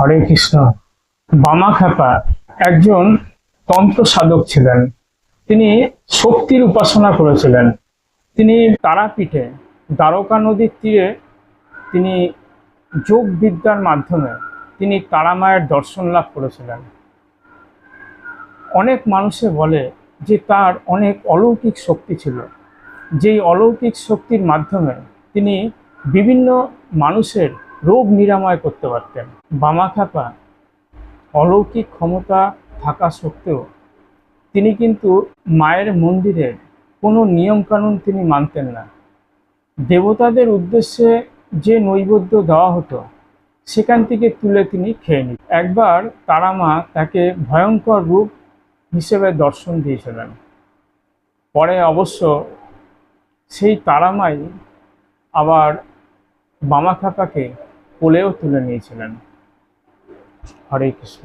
হরে কৃষ্ণ। বামা খ্যাপা একজন তন্ত্র সাধক ছিলেন। তিনি শক্তির উপাসনা করেছিলেন। তিনি তারাপীঠে দ্বারকা নদীর তীরে তিনি যোগ বিদ্যার মাধ্যমে তিনি তারামায়ের দর্শন লাভ করেছিলেন। অনেক মানুষে বলে যে তার অনেক অলৌকিক শক্তি ছিল। যেই অলৌকিক শক্তির মাধ্যমে তিনি বিভিন্ন মানুষের রোগ নিরাময় করতে পারতেন। বামাখ্যাপা অলৌকিক ক্ষমতা থাকা সত্ত্বেও তিনি কিন্তু মায়ের মন্দিরের কোনো নিয়মকানুন তিনি মানতেন না। দেবতাদের উদ্দেশ্যে যে নৈবেদ্য দেওয়া হতো, সেখান থেকে তুলে তিনি খেয়ে নিত একবার তারামা তাকে ভয়ঙ্কর রূপ হিসেবে দর্শন দিয়েছিলেন। পরে অবশ্য সেই তারামাই আবার বামাখ্যাপাকে কোলেও তুলে নিয়েছিলেন। হরে কৃষ্ণ।